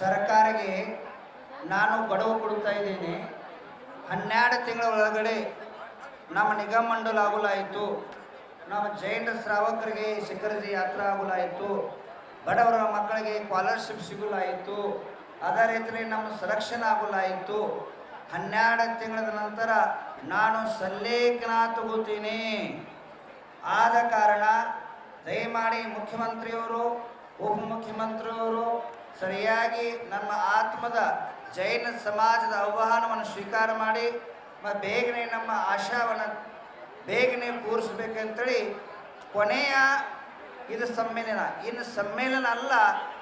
ಸರ್ಕಾರಿಗೆ ನಾನು ಗಡುವು ಕೊಡ್ತಾ ಇದ್ದೇನೆ. ಹನ್ನೆರಡು ತಿಂಗಳ ಒಳಗಡೆ ನಮ್ಮ ನಿಗಮ ಮಂಡಲ ಆಗುಲಾಯಿತು. ನಮ್ಮ ಜೈನ ಶ್ರಾವಕರಿಗೆ ಶಿಖರಜಿ ಯಾತ್ರೆ ಆಗಲಾಯಿತು. ಬಡವರ ಮಕ್ಕಳಿಗೆ ಸ್ಕಾಲರ್ಶಿಪ್ ಸಿಗಲಾಯಿತು. ಅದೇ ರೀತಿಯಲ್ಲಿ ನಮ್ಮ ಸೆಲೆಕ್ಷನ್ ಆಗಲಾಯಿತು. ಹನ್ನೆರಡು ತಿಂಗಳ ನಂತರ ನಾನು ಸಲ್ಲೇಖನ ತಗೋತೀನಿ. ಆದ ಕಾರಣ ದಯಮಾಡಿ ಮುಖ್ಯಮಂತ್ರಿಯವರು, ಉಪಮುಖ್ಯಮಂತ್ರಿಯವರು ಸರಿಯಾಗಿ ನಮ್ಮ ಆತ್ಮದ ಜೈನ ಸಮಾಜದ ಆಹ್ವಾನವನ್ನು ಸ್ವೀಕಾರ ಮಾಡಿ ಬೇಗನೆ ನಮ್ಮ ಆಶಾವನ್ನು ಬೇಗನೆ ಪೂರಿಸ್ಬೇಕಂತೇಳಿ ಕೊನೆಯ ಇದು ಸಮ್ಮೇಳನ. ಇನ್ನು ಸಮ್ಮೇಳನ ಅಲ್ಲ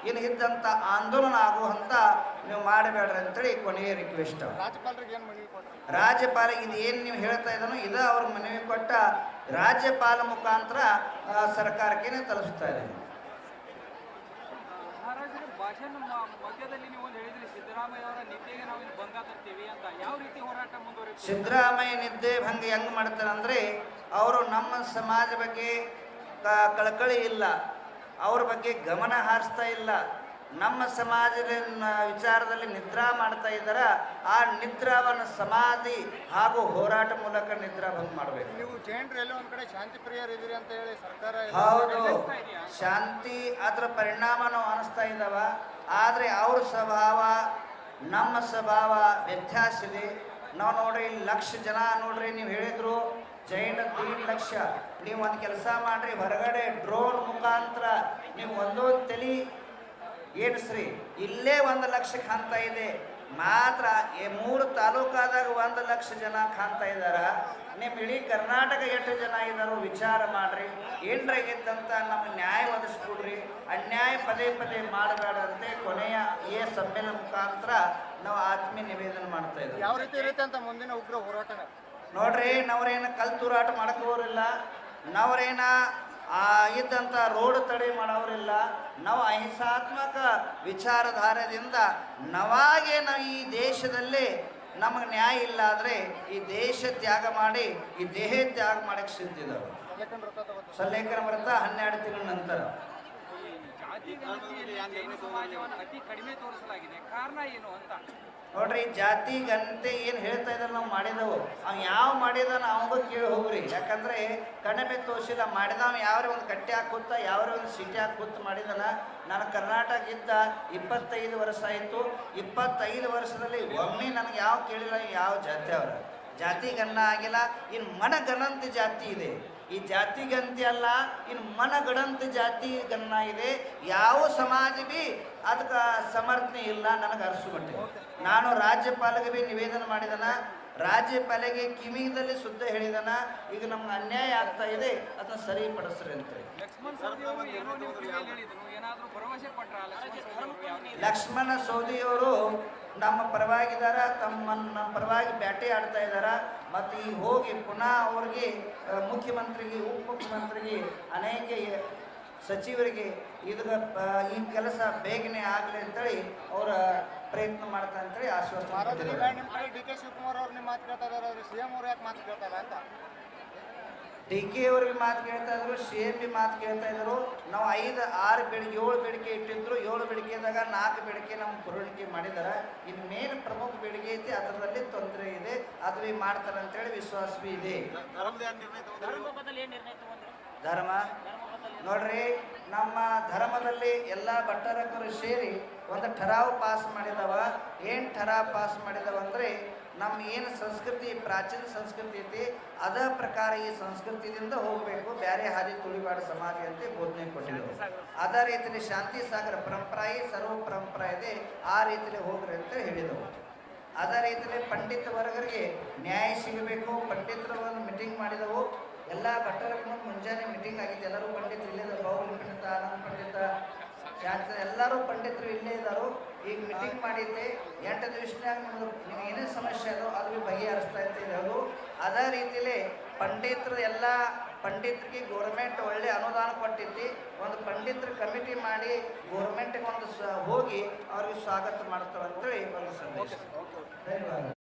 ಇನ್ನು ಇದ್ದಂಥ ಆಂದೋಲನ ಆಗುವಂಥ ನೀವು ಮಾಡಬೇಡ್ರಿ ಅಂತೇಳಿ ಕೊನೆಯ ರಿಕ್ವೆಸ್ಟ್ ರಾಜ್ಯಪಾಲರಿಗೆ ರಾಜ್ಯಪಾಲ ಇದು ಏನು ನೀವು ಹೇಳ್ತಾ ಇದ್ದಾನೋ ಇದು ಅವ್ರ ಮನವಿ ಕೊಟ್ಟ ರಾಜ್ಯಪಾಲ ಮುಖಾಂತರ ಸರ್ಕಾರಕ್ಕೆ ತಲುಪಿಸ್ತಾ ಇದ್ದೀನಿ ಭಾಷಣ ಮಧ್ಯದಲ್ಲಿ ನೀವು ಹೇಳಿದ್ರಿ, ಸಿದ್ದರಾಮಯ್ಯ ಅವರ ನಿದ್ದೆಗೆ ನಾವು ಭಂಗ ತರ್ತೀವಿ ಅಂತ. ಯಾವ ರೀತಿ ಹೋರಾಟ ಮುಂದುವರಿ ಸಿದ್ದರಾಮಯ್ಯ ನಿದ್ದೆ ಭಂಗ ಹೆಂಗ್ ಮಾಡ್ತಾರೆ ಅಂದ್ರೆ, ಅವರು ನಮ್ಮ ಸಮಾಜ ಬಗ್ಗೆ ಕಳಕಳಿ ಇಲ್ಲ. ಅವ್ರ ಬಗ್ಗೆ ಗಮನ ಹಾರಿಸ್ತಾ ಇಲ್ಲ. ನಮ್ಮ ಸಮಾಜದ ವಿಚಾರದಲ್ಲಿ ನಿದ್ರಾ ಮಾಡ್ತಾ ಇದ್ದಾರ ಆ ನಿದ್ರಾವನ್ನು ಸಮಾಧಿ ಹಾಗೂ ಹೋರಾಟ ಮೂಲಕ ನಿದ್ರಾ ಭಂಗ ಮಾಡಬೇಕು. ನೀವು ಜೈನರು ಎಲ್ಲೋ ಒಂದ್ ಕಡೆ ಶಾಂತಿ ಪ್ರಿಯರ ಇದ್ದೀರಿ ಅಂತ ಹೇಳಿ ಸರ್ಕಾರ ಹೌದು. ಶಾಂತಿ ಅದರ ಪರಿಣಾಮ ನಾವು ಅನಿಸ್ತಾ ಇದ್ದಾವ. ಆದರೆ ಅವ್ರ ಸ್ವಭಾವ ನಮ್ಮ ಸ್ವಭಾವ ವ್ಯತ್ಯಾಸ ಇದೆ ನಾವು ನೋಡ್ರಿ ಲಕ್ಷ ಜನ ನೋಡ್ರಿ ನೀವು ಹೇಳಿದ್ರು ಜೈನ ತೀನ್ ಲಕ್ಷ. ನೀವು ಒಂದು ಕೆಲಸ ಮಾಡ್ರಿ ಹೊರಗಡೆ ಡ್ರೋನ್ ಮುಖಾಂತರ ನೀವು ಒಂದೊಂದು ತಲೆ ಏನ್ಸ್ರಿ ಇಲ್ಲೇ ಒಂದು ಲಕ್ಷ ಕಾಣ್ತಾ ಇದೆ. ಮಾತ್ರ ಈ ಮೂರು ತಾಲೂಕಾದಾಗ ಒಂದು ಲಕ್ಷ ಜನ ಕಾಣ್ತಾ ಇದ್ದಾರ? ನಿಮ್ಮ ಇಡೀ ಕರ್ನಾಟಕ ಎಷ್ಟು ಜನ ಇದ್ದಾರೋ ವಿಚಾರ ಮಾಡ್ರಿ. ಏನ್ರಾಗಿದ್ದಂತ ನಮ್ಗೆ ನ್ಯಾಯ ಒದಗಿಸ್ಕೊಡ್ರಿ. ಅನ್ಯಾಯ ಪದೇ ಪದೇ ಮಾಡಬೇಡಂತೆ ಕೊನೆಯ ಈ ಸಮ್ಮೇಳನ ಮುಖಾಂತರ ನಾವು ಆತ್ಮೀಯ ನಿವೇದನೆ ಮಾಡ್ತಾ ಇದ್ದೀವಿ. ಯಾವ ರೀತಿ ಇರುತ್ತೆ ಅಂತ ಮುಂದಿನ ಉಗ್ರ ಹೋರಾಟ ನೋಡ್ರಿ ನಾವ್ರೇನು ಕಲ್ತೂರಾಟ ಮಾಡಕೋರಿಲ್ಲ ನಾವ್ರೇನ ಆ ಇದ್ದಂಥ ರೋಡ್ ತಡೆ ಮಾಡೋರಿಲ್ಲ ನಾವು ಅಹಿಂಸಾತ್ಮಕ ವಿಚಾರಧಾರೆಯಿಂದ ನವಾಗೆ ನಾವು ಈ ದೇಶದಲ್ಲಿ ನಮಗೆ ನ್ಯಾಯ ಇಲ್ಲ ಆದರೆ ಈ ದೇಶ ತ್ಯಾಗ ಮಾಡಿ, ಈ ದೇಹ ತ್ಯಾಗ ಮಾಡಕ್ಕೆ ಸಿದ್ಧಿದ್ದಾವೆ ಸಲ್ಲೇಖರ ವ್ರತ ಹನ್ನೆರಡು ತಿಂಗಳ ನಂತರ. ಅತಿ ಕಡಿಮೆ ತೋರಿಸಲಾಗಿದೆ. ಕಾರಣ ಏನು ಅಂತ? ನೋಡ್ರಿ ಜಾತಿ ಗಂತೆ ಏನು ಹೇಳ್ತಾ ಇದ್ದಾರೆ ನಾವು ಮಾಡಿದವು. ಅವ್ನು ಯಾವ ಮಾಡಿದಾನ ಅವಂಗ ಕೇಳಿ ಹೋಗ್ರಿ. ಯಾಕಂದ್ರೆ ಕಡಿಮೆ ತೋರಿಸಿಲ್ಲ ಮಾಡಿದವ ಯಾವ್ರಿ ಒಂದು ಕಟ್ಟೆ ಹಾಕಿ ಕೂತ, ಯಾವ್ರೆ ಒಂದು ಸಿಟಿ ಹಾಕಿ ಮಾಡಿದನ ಮಾಡಿದಾನ. ನಾನು ಕರ್ನಾಟಕ ಇದ್ದ ಇಪ್ಪತ್ತೈದು ವರ್ಷ ಆಯಿತು. ಇಪ್ಪತ್ತೈದು ವರ್ಷದಲ್ಲಿ ಒಮ್ಮೆ ನನಗೆ ಯಾವ ಕೇಳಿಲ್ಲ ಯಾವ ಜಾತಿ ಅವರ. ಜಾತಿ ಗನ್ನ ಆಗಿಲ್ಲ ಇನ್ನು ಮನಗನಂತ ಜಾತಿ ಇದೆ. ಈ ಜಾತಿ ಗಂತಿ ಅಲ್ಲ ಇನ್ನು ಮನಗಡಂತ ಜಾತಿ ಗನ್ನ ಇದೆ. ಯಾವ ಸಮಾಜ ಬಿ ಅದಕ್ಕೆ ಸಮರ್ಥನೆ ಇಲ್ಲ ನನಗೆ ಅರಸು ಬಟ್ಟೆ ನಾನು ರಾಜ್ಯಪಾಲಗೆ ಬಿ ನಿವೇದನೆ ಮಾಡಿದನ ರಾಜ್ಯಪಾಲಿಗೆ ಕಿವಿದಲ್ಲಿ ಸುದ್ದ ಹೇಳಿದನ ಈಗ ನಮ್ಗೆ ಅನ್ಯಾಯ ಆಗ್ತಾ ಇದೆ ಅದನ್ನ ಸರಿಪಡಿಸ್ರಿ ಅಂತೇಳಿ. ಅಂತ ಲಕ್ಷ್ಮಣ್ ಸೌದಿಯವರು ನಮ್ಮ ಪರವಾಗಿದ್ದಾರ ತಮ್ಮ ನಮ್ಮ ಪರವಾಗಿ ಬ್ಯಾಟೆ ಆಡ್ತಾ ಇದ್ದಾರ ಮತ್ತು ಈಗ ಹೋಗಿ ಪುನಃ ಅವ್ರಿಗೆ ಮುಖ್ಯಮಂತ್ರಿಗೆ ಉಪಮುಖ್ಯಮಂತ್ರಿಗೆ ಅನೇಕ ಸಚಿವರಿಗೆ ಇದರ ಈ ಕೆಲಸ ಬೇಗನೆ ಆಗಲಿ ಅಂತೇಳಿ ಅವರ ಪ್ರಯತ್ನ ಮಾಡ್ತಾ ಅಂತೇಳಿ ಆಶ್ವಾಸನೆ ಡಿ ಕೆ ಶಿವಕುಮಾರ್ ಅವ್ರು ನಿಮ್ಮ ಮಾತು ಕೇಳ್ತಾ ಇದಾರೆ ಸಿ ಎಂ ಅವ್ರು ಯಾಕೆ ಮಾತು ಕೇಳ್ತಾರ ಅಂತ? ಡಿ ಕೆ ಅವ್ರಿಗೆ ಮಾತು ಕೇಳ್ತಾ ಇದ್ರು ಸಿ ಎಂ ಬಿ ಮಾತು ಕೇಳ್ತಾ ಇದ್ರು. ನಾವು ಐದು ಆರು ಬೆಳಿಗ್ಗೆ ಏಳು ಬೇಡಿಕೆ ಇಟ್ಟಿದ್ರು. ಏಳು ಬೇಡಿಕೆದಾಗ ನಾಲ್ಕು ಬೇಡಿಕೆ ನಮ್ಮ ಪೂರೈಕೆ ಮಾಡಿದ್ದಾರೆ. ಇನ್ನು ಮೇನ್ ಪ್ರಮುಖ ಬೇಡಿಕೆ ಐತಿ ಅದರಲ್ಲಿ ತೊಂದರೆ ಇದೆ. ಅದು ಭೀ ಮಾಡ್ತಾರೆ ಅಂತೇಳಿ ವಿಶ್ವಾಸ ಭೀ ಇದೆ. ಧರ್ಮ ನೋಡ್ರಿ, ನಮ್ಮ ಧರ್ಮದಲ್ಲಿ ಎಲ್ಲ ಭಟ್ಟರಕರು ಸೇರಿ ಒಂದು ಠರಾವ್ ಪಾಸ್ ಮಾಡಿದವ. ಏನು ಠರಾವ್ ಪಾಸ್ ಮಾಡಿದವ ಅಂದರೆ ನಮ್ಮ ಏನು ಸಂಸ್ಕೃತಿ, ಪ್ರಾಚೀನ ಸಂಸ್ಕೃತಿ ಐತಿ, ಅದ ಪ್ರಕಾರ ಈ ಸಂಸ್ಕೃತಿಯಿಂದ ಹೋಗಬೇಕು. ಬೇರೆ ಹಾದಿ ತುಳಿಬಾಡ ಸಮಾಜ ಅಂತ ಬೋಧನೆ ಕೊಟ್ಟಿದ್ರು. ಅದೇ ರೀತಿಯಲ್ಲಿ ಶಾಂತಿ ಸಾಗರ ಪರಂಪರಾಯಿ ಸರ್ವ ಪರಂಪರಾ ಇದೆ. ಆ ರೀತಿಯಲ್ಲಿ ಹೋಗ್ರಿ ಅಂತ ಹೇಳಿದವು. ಅದೇ ರೀತಿಯಲ್ಲಿ ಪಂಡಿತ ವರ್ಗರಿಗೆ ನ್ಯಾಯ ಸಿಗಬೇಕು. ಪಂಡಿತರನ್ನು ಮೀಟಿಂಗ್ ಮಾಡಿದವು. ಎಲ್ಲ ಭಟ್ಟರಕ್ಕೂ ಮುಂಜಾನೆ ಮೀಟಿಂಗ್ ಆಗಿತ್ತು. ಎಲ್ಲರೂ ಪಂಡಿತರು ಇಲ್ಲೇ ಇದ್ದಾರೆ. ಬಾಹುಬಲಿ ಪಂಡಿತ ಆನಂದ್ ಪಂಡಿತ ಶಾಸ್ತ್ರ ಎಲ್ಲರೂ ಪಂಡಿತರು ಇಲ್ಲೇ ಇದ್ದಾರು. ಈಗ ಮೀಟಿಂಗ್ ಮಾಡಿದ್ದೆ ಎಂಟು ದಿವಸನಾಗ ನಿಮ್ದು ನಿಮ್ಗೆ ಏನೇನು ಸಮಸ್ಯೆ ಅದೋ. ಅದು ಭೀ ಬಗೆಹರಿಸ್ತಾ ಇದ್ದೇವೆ ಅದೇ. ರೀತಿಲಿ ಪಂಡಿತರು ಎಲ್ಲ ಪಂಡಿತರಿಗೆ ಗೌರ್ಮೆಂಟ್ ಒಳ್ಳೆ ಅನುದಾನ ಕೊಟ್ಟಿದ್ದಿ ಒಂದು ಪಂಡಿತರ ಕಮಿಟಿ ಮಾಡಿ ಗೌರ್ಮೆಂಟ್ಗೆ ಒಂದು ಹೋಗಿ ಅವ್ರಿಗೆ ಸ್ವಾಗತ ಮಾಡ್ತಾರೆ ಅಂತೇಳಿ ಒಂದು ಸಂದೇಶ. ಧನ್ಯವಾದ.